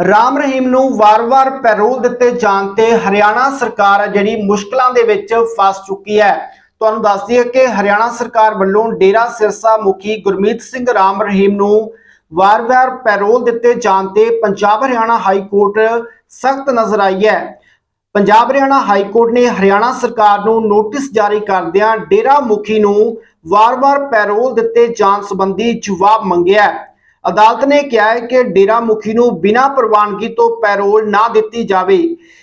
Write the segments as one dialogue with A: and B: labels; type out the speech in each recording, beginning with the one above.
A: ਰਾਮ ਰਹੀਮ ਨੂੰ ਵਾਰ-ਵਾਰ ਪੈਰੋਲ ਦਿੱਤੇ ਜਾਣ ਤੇ ਹਰਿਆਣਾ ਸਰਕਾਰ ਹੈ ਜਿਹੜੀ ਮੁਸ਼ਕਲਾਂ ਦੇ ਵਿੱਚ ਫਸ ਚੁੱਕੀ ਹੈ। ਤੁਹਾਨੂੰ ਦੱਸ ਦਈਏ ਕਿ ਹਰਿਆਣਾ ਸਰਕਾਰ ਵੱਲੋਂ ਡੇਰਾ ਸਿਰਸਾ ਮੁਖੀ ਗੁਰਮੀਤ ਸਿੰਘ ਰਾਮ ਰਹੀਮ ਨੂੰ ਵਾਰ-ਵਾਰ ਪੈਰੋਲ ਦਿੱਤੇ ਜਾਣ ਤੇ ਪੰਜਾਬ ਹਰਿਆਣਾ ਹਾਈ ਕੋਰਟ ਸਖਤ ਨਜ਼ਰ ਆਈ ਹੈ। ਪੰਜਾਬ ਹਰਿਆਣਾ ਹਾਈ ਕੋਰਟ ਨੇ ਹਰਿਆਣਾ ਸਰਕਾਰ ਨੂੰ ਨੋਟਿਸ ਜਾਰੀ ਕਰਦਿਆਂ ਡੇਰਾ ਮੁਖੀ ਨੂੰ ਵਾਰ-ਵਾਰ ਪੈਰੋਲ ਦਿੱਤੇ ਜਾਣ ਸੰਬੰਧੀ ਜਵਾਬ ਮੰਗਿਆ ਹੈ। ਅਦਾਲਤ ਨੇ ਕਿਹਾ ਹੈ ਕਿ ਡੇਰਾ ਮੁਖੀ ਨੂੰ ਬਿਨਾਂ ਪ੍ਰਵਾਨਗੀ ਤੋਂ ਪੈਰੋਲ ਨਾ ਦਿੱਤੀ ਜਾਵੇ।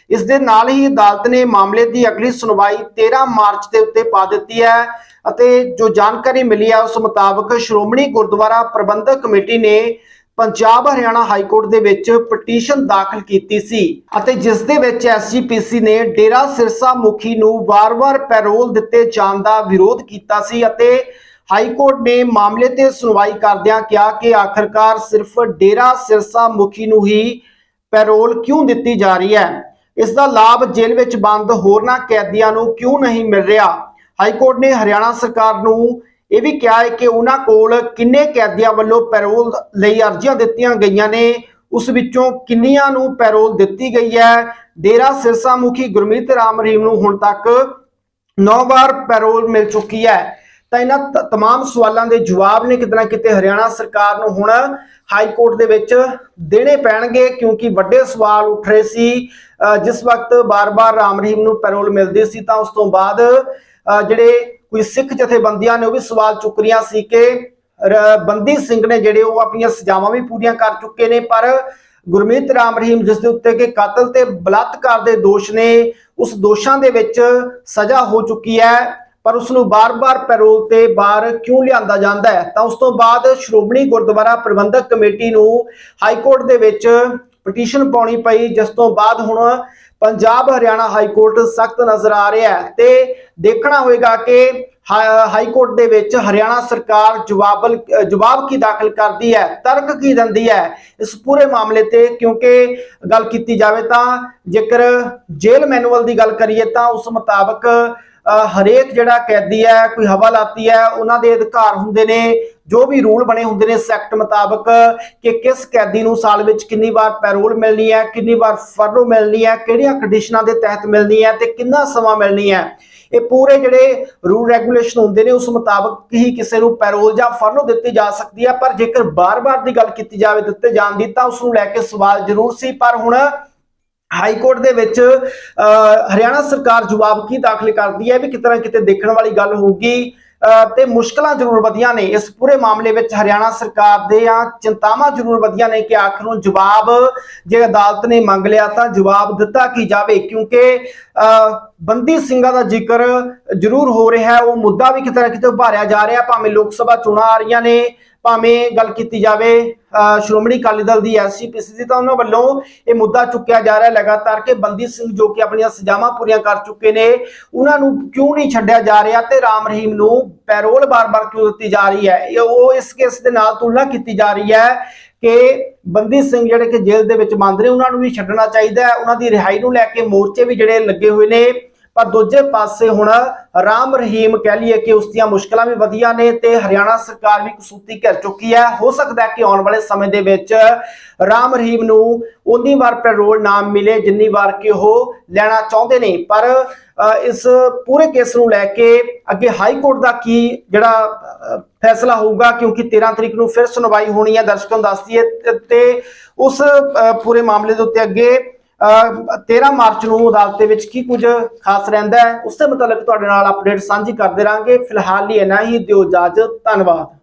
A: ਇਸ ਦੇ ਨਾਲ ਹੀ ਅਦਾਲਤ ਨੇ ਮਾਮਲੇ ਦੀ ਅਗਲੀ ਸੁਣਵਾਈ 13 ਮਾਰਚ ਦੇ ਉੱਤੇ ਪਾ ਦਿੱਤੀ ਹੈ ਅਤੇ ਜੋ ਜਾਣਕਾਰੀ ਮਿਲੀ ਹੈ, ਉਸ ਮੁਤਾਬਕ ਸ਼੍ਰੋਮਣੀ ਗੁਰਦੁਆਰਾ ਪ੍ਰਬੰਧਕ ਕਮੇਟੀ ਨੇ ਪੰਜਾਬ ਹਰਿਆਣਾ ਹਾਈ ਕੋਰਟ ਦੇ ਵਿੱਚ ਪਟੀਸ਼ਨ ਦਾਖਲ ਕੀਤੀ ਸੀ ਅਤੇ ਜਿਸ ਦੇ ਵਿੱਚ ਐਸਜੀਪੀਸੀ ਨੇ ਡੇਰਾ ਸਿਰਸਾ ਮੁਖੀ ਨੂੰ ਵਾਰ-ਵਾਰ ਪੈਰੋਲ ਦਿੱਤੇ ਜਾਣ ਦਾ ਵਿਰੋਧ ਕੀਤਾ ਸੀ ਅਤੇ ਹਾਈ ਕੋਰਟ ਨੇ ਮਾਮਲੇ ਤੇ ਸੁਣਵਾਈ ਕਰਦਿਆਂ ਕਿਹਾ ਕਿ ਆਖਰਕਾਰ ਸਿਰਫ ਡੇਰਾ ਸਿਰਸਾ ਮੁਖੀ ਨੂੰ ਹੀ ਪੈਰੋਲ ਕਿਉਂ ਦਿੱਤੀ ਜਾ ਰਹੀ ਹੈ? ਇਸ ਦਾ ਲਾਭ ਜੇਲ੍ਹ ਵਿੱਚ ਬੰਦ ਹੋਰਨਾਂ ਕੈਦੀਆਂ ਨੂੰ ਕਿਉਂ ਨਹੀਂ ਮਿਲ ਰਿਹਾ? ਹਾਈ ਕੋਰਟ ਨੇ ਹਰਿਆਣਾ ਸਰਕਾਰ ਨੂੰ ਇਹ ਵੀ ਕਿਹਾ ਹੈ ਕਿ ਉਹਨਾਂ ਕੋਲ ਕਿੰਨੇ ਕੈਦੀਆਂ ਵੱਲੋਂ ਪੈਰੋਲ ਲਈ ਅਰਜ਼ੀਆਂ ਦਿੱਤੀਆਂ ਗਈਆਂ ਨੇ? ਉਸ ਵਿੱਚੋਂ ਕਿੰਨੀਆਂ ਨੂੰ ਪੈਰੋਲ ਦਿੱਤੀ ਗਈ ਹੈ? ਡੇਰਾ ਸਿਰਸਾ ਮੁਖੀ ਗੁਰਮੀਤ ਰਾਮ ਰਹੀਮ ਨੂੰ ਹੁਣ ਤੱਕ 9 ਵਾਰ ਪੈਰੋਲ ਮਿਲ ਚੁੱਕੀ ਹੈ। ਤਾਂ ਇਹਨਾਂ ਤ- ਤਮਾਮ ਸਵਾਲਾਂ ਦੇ ਜਵਾਬ ਨੇ ਕਿਤੇ ਨਾ ਕਿਤੇ? ਹਰਿਆਣਾ ਸਰਕਾਰ ਨੂੰ ਹੁਣ ਹਾਈ ਕੋਰਟ ਦੇ ਵਿੱਚ ਦੇਣੇ ਪੈਣਗੇ ਕਿਉਂਕਿ ਵੱਡੇ ਸਵਾਲ ਉੱਠ ਰਹੇ ਸੀ। ਜਿਸ ਵਕਤ ਬਾਰ-ਬਾਰ ਰਾਮ ਰਹੀਮ ਨੂੰ ਪੈਰੋਲ ਮਿਲਦੀ ਸੀ ਤਾਂ ਉਸ ਤੋਂ ਬਾਅਦ ਜਿਹੜੇ ਕੋਈ ਸਿੱਖ ਜਥੇਬੰਦੀਆਂ ਨੇ ਉਹ ਵੀ ਸਵਾਲ ਚੁੱਕ ਰਹੀਆਂ ਸੀ ਕਿ ਬੰਦੀ ਸਿੰਘ ਨੇ ਜਿਹੜੇ ਉਹ ਆਪਣੀਆਂ ਸਜ਼ਾਵਾਂ ਵੀ ਪੂਰੀਆਂ ਕਰ ਚੁੱਕੇ ਨੇ, ਪਰ ਗੁਰਮੀਤ ਰਾਮ ਰਹੀਮ ਜਿਸ ਦੇ ਉੱਤੇ ਕਿ ਕਾਤਲ ਤੇ ਬਲਾਤਕਾਰ ਦੇ ਦੋਸ਼ ਨੇ, ਉਸ ਦੋਸ਼ਾਂ ਦੇ ਵਿੱਚ ਸਜ਼ਾ ਹੋ ਚੁੱਕੀ ਹੈ। ਪਰ ਉਸ ਨੂੰ ਬਾਰ-ਬਾਰ ਪੈਰੋਲ ਤੇ ਬਾਹਰ ਕਿਉਂ ਲਿਆਂਦਾ ਜਾਂਦਾ ਹੈ? ਤਾਂ ਉਸ ਤੋਂ ਬਾਅਦ ਸ਼੍ਰੋਮਣੀ ਗੁਰਦੁਆਰਾ ਪ੍ਰਬੰਧਕ ਕਮੇਟੀ ਨੂੰ ਹਾਈ ਕੋਰਟ ਦੇ ਵਿੱਚ ਪਟੀਸ਼ਨ ਪਾਉਣੀ ਪਈ, ਜਿਸ ਤੋਂ ਬਾਅਦ ਹੁਣ ਪੰਜਾਬ ਹਰਿਆਣਾ ਹਾਈ ਕੋਰਟ ਸਖਤ ਨਜ਼ਰ ਆ ਰਿਹਾ ਹੈ ਤੇ ਦੇਖਣਾ ਹੋਏਗਾ ਕਿ ਹਾ- ਹਾਈ ਕੋਰਟ ਦੇ ਵਿੱਚ ਹਰਿਆਣਾ ਸਰਕਾਰ ਜਵਾਬਲ, ਜਵਾਬ ਕੀ ਦਾਖਲ ਕਰਦੀ ਹੈ, ਤਰਕ ਕੀ ਦਿੰਦੀ ਹੈ ਇਸ ਪੂਰੇ ਮਾਮਲੇ ਤੇ? ਕਿਉਂਕਿ ਗੱਲ ਕੀਤੀ ਜਾਵੇ ਤਾਂ ਜੇਕਰ ਜੇਲ੍ਹ ਮੈਨੂਅਲ ਦੀ ਗੱਲ ਕਰੀਏ ਤਾਂ ਉਸ ਮੁਤਾਬਕ ਹਰੇਕ ਜਿਹੜਾ ਕੈਦੀ ਹੈ, ਕੋਈ ਹਵਾਲਾਤੀ ਹੈ, ਉਹਨਾਂ ਦੇ ਅਧਿਕਾਰ ਹੁੰਦੇ ਨੇ, ਜੋ ਵੀ ਰੂਲ ਬਣੇ ਹੁੰਦੇ ਨੇ ਸੈਕਟ ਮੁਤਾਬਕ ਕਿ ਕਿਸ ਕੈਦੀ ਨੂੰ ਸਾਲ ਵਿੱਚ ਕਿੰਨੀ ਵਾਰ ਪੈਰੋਲ ਮਿਲਣੀ ਹੈ, ਕਿੰਨੀ ਵਾਰ ਫਰਲੋ ਮਿਲਣੀ ਹੈ, ਕਿਹੜੀਆਂ ਕੰਡੀਸ਼ਨਾਂ ਦੇ ਤਹਿਤ ਮਿਲਣੀ ਹੈ ਤੇ ਕਿੰਨਾ ਸਮਾਂ ਮਿਲਣੀ ਹੈ। ਇਹ ਪੂਰੇ ਜਿਹੜੇ ਰੂਲ ਰੈਗੂਲੇਸ਼ਨ ਹੁੰਦੇ ਨੇ, ਉਸ ਮੁਤਾਬਕ ਹੀ ਕਿਸੇ ਨੂੰ ਪੈਰੋਲ ਜਾਂ ਫਰਲੋ ਦਿੱਤੀ ਜਾ ਸਕਦੀ ਹੈ, ਪਰ ਜੇਕਰ ਬਾਰ-ਬਾਰ ਦੀ ਗੱਲ ਕੀਤੀ ਜਾਵੇ ਦਿੱਤੇ ਜਾਣ ਦੀ, ਤਾਂ ਉਸ ਨੂੰ ਲੈ ਕੇ ਸਵਾਲ ਜ਼ਰੂਰ ਸੀ। ਪਰ ਹੁਣ ਹਾਈ ਕੋਰਟ ਦੇ ਵਿੱਚ ਹਰਿਆਣਾ ਸਰਕਾਰ ਜਵਾਬ ਕੀ ਦਾਖਲ ਕਰਦੀ ਹੈ ਵੀ ਕਿਤੇ ਨਾ ਕਿਤੇ ਦੇਖਣ ਵਾਲੀ ਗੱਲ ਹੋਊਗੀ? ਅਹ, ਤੇ ਮੁਸ਼ਕਲਾਂ ਜ਼ਰੂਰ ਵਧੀਆਂ ਨੇ। ਇਸ ਪੂਰੇ ਮਾਮਲੇ ਵਿੱਚ ਹਰਿਆਣਾ ਸਰਕਾਰ ਦੇ ਆ ਚਿੰਤਾਵਾਂ ਜ਼ਰੂਰ ਵਧੀਆਂ ਨੇ ਕਿ ਆਖਰ ਨੂੰ ਜਵਾਬ ਜੇ ਅਦਾਲਤ ਨੇ ਮੰਗ ਲਿਆ ਤਾਂ ਜਵਾਬ ਦਿੱਤਾ ਕੀ ਜਾਵੇ? ਕਿਉਂਕਿ ਬੰਦੀ ਸਿੰਘਾਂ ਦਾ ਜ਼ਿਕਰ ਜ਼ਰੂਰ ਹੋ ਰਿਹਾ ਹੈ। ਉਹ ਮੁੱਦਾ ਵੀ ਕਿਤੇ ਨਾ ਕਿਤੇ ਉਭਾਰਿਆ ਜਾ ਰਿਹਾ ਭਾਵੇਂ ਲੋਕ ਸਭਾ ਚੋਣਾਂ ਆ ਰਹੀਆਂ ਨੇ ਭਾਵੇਂ ਗੱਲ ਕੀਤੀ ਜਾਵੇ ਸ਼੍ਰੋਮਣੀ ਅਕਾਲੀ ਦਲ ਦੀ ਐਸਜੀਪੀਸੀ ਸੀ ਤਾਂ ਉਹਨਾਂ ਵੱਲੋਂ ਇਹ ਮੁੱਦਾ ਚੁੱਕਿਆ ਜਾ ਰਿਹਾ ਲਗਾਤਾਰ ਕਿ ਬੰਦੀ ਸਿੰਘ ਜੋ ਕਿ ਆਪਣੀਆਂ ਸਜ਼ਾਵਾਂ ਪੂਰੀਆਂ ਕਰ ਚੁੱਕੇ ਨੇ, ਉਹਨਾਂ ਨੂੰ ਕਿਉਂ ਨਹੀਂ ਛੱਡਿਆ ਜਾ ਰਿਹਾ ਤੇ ਰਾਮ ਰਹੀਮ ਨੂੰ ਪੈਰੋਲ ਬਾਰ-ਬਾਰ ਕਿਉਂ ਦਿੱਤੀ ਜਾ ਰਹੀ ਹੈ? ਇਹ ਉਹ ਇਸ ਕੇਸ ਦੇ ਨਾਲ ਤੁਲਨਾ ਕੀਤੀ ਜਾ ਰਹੀ ਹੈ ਕਿ ਬੰਦੀ ਸਿੰਘ ਜਿਹੜੇ ਕਿ ਜੇਲ੍ਹ ਦੇ ਵਿੱਚ ਬੰਦ ਨੇ ਉਹਨਾਂ ਨੂੰ ਵੀ ਛੱਡਣਾ ਚਾਹੀਦਾ ਹੈ। ਉਹਨਾਂ ਦੀ ਰਿਹਾਈ ਨੂੰ ਲੈ ਕੇ ਮੋਰਚੇ ਵੀ ਜਿਹੜੇ ਲੱਗੇ ਹੋਏ ਨੇ। ਪਰ ਦੂਜੇ ਪਾਸੇ ਹੁਣ ਰਾਮ ਰਹੀਮ ਕਹਿ ਲਈਏ ਕਿ ਉਸ ਦੀਆਂ ਮੁਸ਼ਕਲਾਂ ਵੀ ਵਧੀਆਂ ਨੇ ਤੇ ਹਰਿਆਣਾ ਸਰਕਾਰ ਵੀ ਕਸੂਤੀ ਘਿਰ ਚੁੱਕੀ ਹੈ। ਹੋ ਸਕਦਾ ਹੈ ਕਿ ਆਉਣ ਵਾਲੇ ਸਮੇਂ ਦੇ ਵਿੱਚ ਰਾਮ ਰਹੀਮ ਨੂੰ ਉਨੀ ਵਾਰ ਪੈਰੋਲ ਨਾ ਮਿਲੇ ਜਿੰਨੀ ਵਾਰ ਕਿ ਉਹ ਲੈਣਾ ਚਾਹੁੰਦੇ ਨੇ। ਪਰ ਇਸ ਪੂਰੇ ਕੇਸ ਨੂੰ ਲੈ ਕੇ ਅੱਗੇ ਹਾਈ ਕੋਰਟ ਦਾ ਕੀ ਜਿਹੜਾ ਫੈਸਲਾ ਹੋਊਗਾ ਕਿਉਂਕਿ 13 ਤਰੀਕ ਨੂੰ ਫਿਰ ਸੁਣਵਾਈ ਹੋਣੀ ਹੈ, ਦਰਸ਼ਕਾਂ ਨੂੰ ਦੱਸ ਦਈਏ ਤੇ- ਉਸ ਪੂਰੇ ਮਾਮਲੇ ਦੇ ਉੱਤੇ ਅੱਗੇ 13 ਮਾਰਚ ਨੂੰ ਅਦਾਲਤ ਦੇ ਵਿੱਚ ਕੀ ਕੁਝ ਖਾਸ ਰਹਿੰਦਾ ਹੈ, ਉਸ ਦੇ ਮੁਤਲਕ ਤੁਹਾਡੇ ਨਾਲ ਅਪਡੇਟ ਸਾਂਝੀ ਕਰਦੇ ਰਾਂਗੇ ਫਿਲਹਾਲ ਲਈ ਇਨਾ ਹੀ, ਦਿਓ ਇਜਾਜ਼ਤ, ਧੰਨਵਾਦ।